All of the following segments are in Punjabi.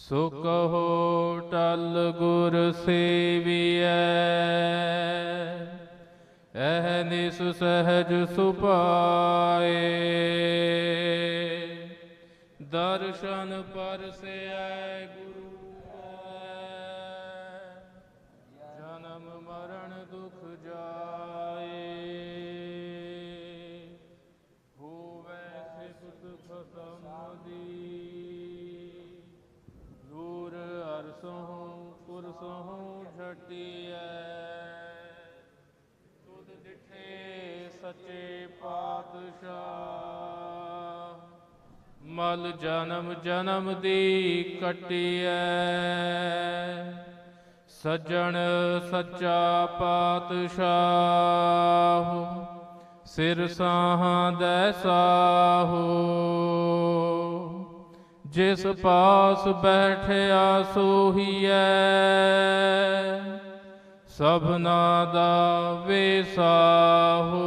ਸੋ ਕਹੋ ਟਲ ਗੁਰ ਸੇਵੀਐ। ਐਹ ਨਿਸ ਸਹਿਜ ਸੁਪਾਏ ਦਰਸ਼ਨ ਪਰਸੈ ਪਾਤਸ਼ਾਹ ਮਲ ਜਨਮ ਜਨਮ ਦੀ ਕਟਿਐ। ਸੱਜਣ ਸੱਚਾ ਪਾਤਸ਼ਾਹ, ਸਿਰ ਸਾਹਾਂ ਦੈ ਸਾਹੋ। ਜਿਸ ਪਾਸ ਬੈਠਿਆ ਸੋਹੀਐ, ਸਭਨਾ ਦਾ ਵੇਸਾਹੋ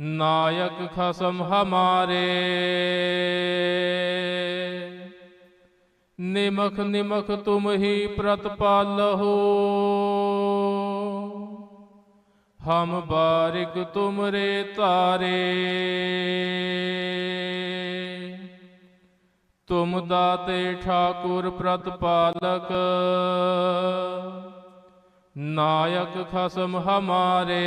ਨਾਇਕ ਖਸਮ ਹਮਾਰੇ। ਨਿਮਖ ਨਿਮਖ ਤੁਮ ਹੀ ਪ੍ਰਤਪਾਲਹੋ। ਹਮ ਬਾਰਿਕ ਤੁਮਰੇ ਤਾਰੇ। ਤੁਮ ਦਾਤੇ ਠਾਕੁਰ ਪ੍ਰਤਪਾਲਕ। ਨਾਇਕ ਖਸਮ ਹਮਾਰੇ।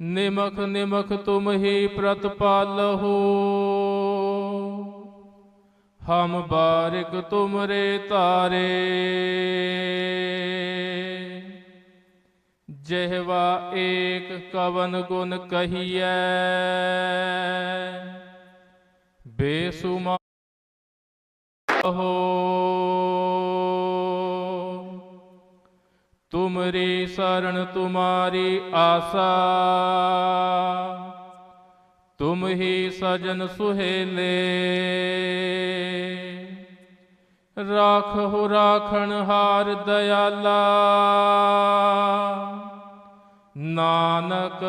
ਨਿਮਖ ਨਿਮਖ ਤੁਮ ਹੀ ਪ੍ਰਤਪਾਲਹੋ ਹਮ ਬਾਰਿਕ ਤੁਮਰੇ ਤਾਰੇ। ਜਿਹਵਾ ਏਕ ਕਵਨ ਗੁਣ ਕਹੀਐ। ਬੇਸੁਮਾ ਹੋ ਤੁਮਰੀ ਸਰਣ ਤੁਮਾਰੀ ਆਸਾ। ਤੁਮ ਹੀ ਸਜਨ ਸੁਹੇਲੇ। ਰਾਖਹੁ ਰਾਖਣ ਹਾਰ ਦਇਆਲਾ। ਨਾਨਕ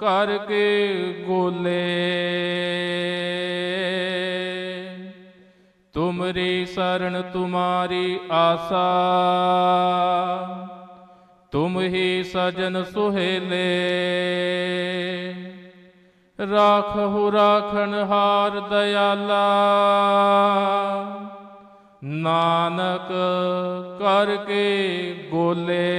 ਕਰਕੇ ਗੋਲੇ। ਤੁਮਰੀ ਸਰਣ ਤੁਮਾਰੀ ਆਸਾ। ਤੁਮ ਹੀ ਸਜਨ ਸੁਹੇਲੇ। ਰਾਖਹੁ ਰਾਖਣ ਹਾਰ ਦਇਆਲਾ। ਨਾਨਕ ਕਰਕੇ ਗੋਲੇ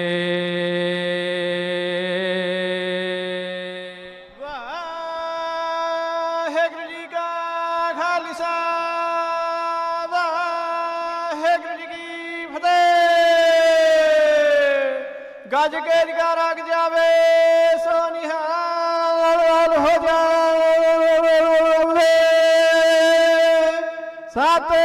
ਵਾਹਿਗੁਰੂ ਜੀ ਕਾ ਖਾਲਸਾ। ਵਾਹਿਗੁਰੂ ਜੀ ਕੀ ਫਤਿਹ। ਗੱਜ ਕੇ ਜਗਾ ਰੱਖ ਜਾਵੇ ਸੋ ਨਿਹਾਲ ਹੋ ਜਾਵੇ। ਸਤਿ